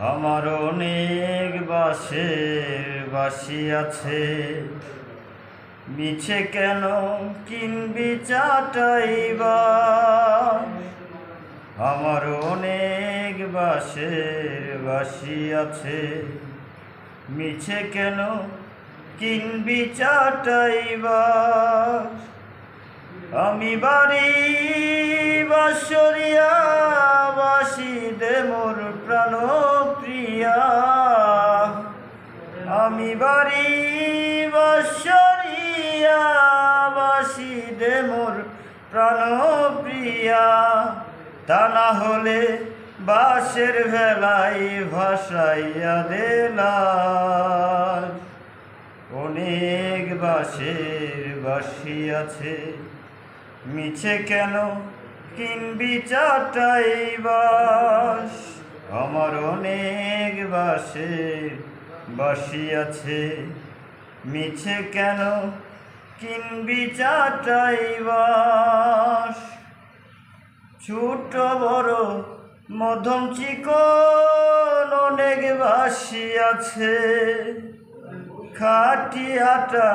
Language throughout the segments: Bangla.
আমার অনেক বাসের বাসি আছে। মিছে কেন কিনবি চাটাইবা আমার অনেক বাসের বাসি আছে। মিছে কেন কিনবি চাটাইবা আমি বাড়ি আমি বাড়ি বাসরিয়া বাসি দে মোর প্রাণ প্রিয়া তা না হলে বাসের ভেলাই ভাসাইয়া দেলা অনেক বাসের বাসি আছে, মিছে কেন কিনবি চাটাই বাস আমার অনেক বাসের বাসি আছে মিছে কেন কিনবি চাটাই বাস? ছোট বড় মধ্যম চিকন অনেক বাসি আছে খাটি আটা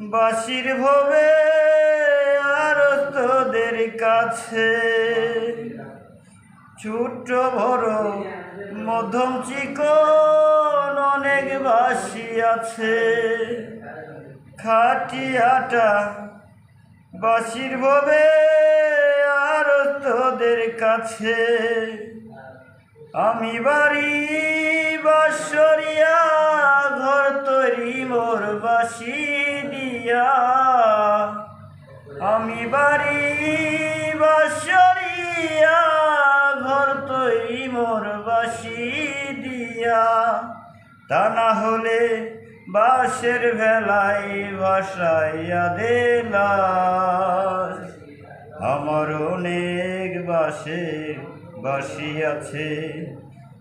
বাসির ভবে আর তোদের কাছে। ছোট বড় মধ্যম চিকন অনেক বাসি আছে। খাটি আটা বাসির ভবে আর তোদের কাছে। আমি বাড়ি বাসরিয়া ঘর তৈরি মোর বাসি দিয়া। আমি বাড়ি বাসরিয়া তা না হলে বাসের ভেলাই ভাসাইয়া দেলা আমার অনেক বাসে বাসি আছে,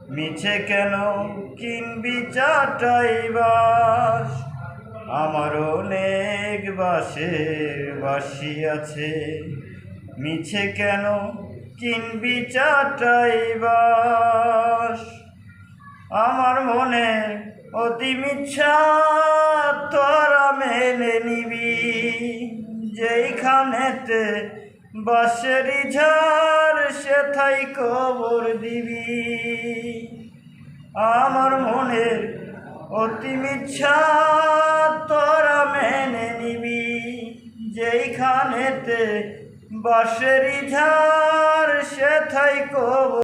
মিছে কেন কিনবি চাটাই বাস আমার অনেক বাসে বাসি আছে, মিছে কেন কিনবি চাটাই বাস আমার মনে অতি মিচ্ছা তোরা মেনে নিবি। যেইখানেতে বাসেরি ঝাড় সেথাই কবর দিবি। আমার মনের অতি মিচ্ছা তোরা মেনে নিবি। যেইখানেতে বাসেরি ঝাড় সেথাই কবর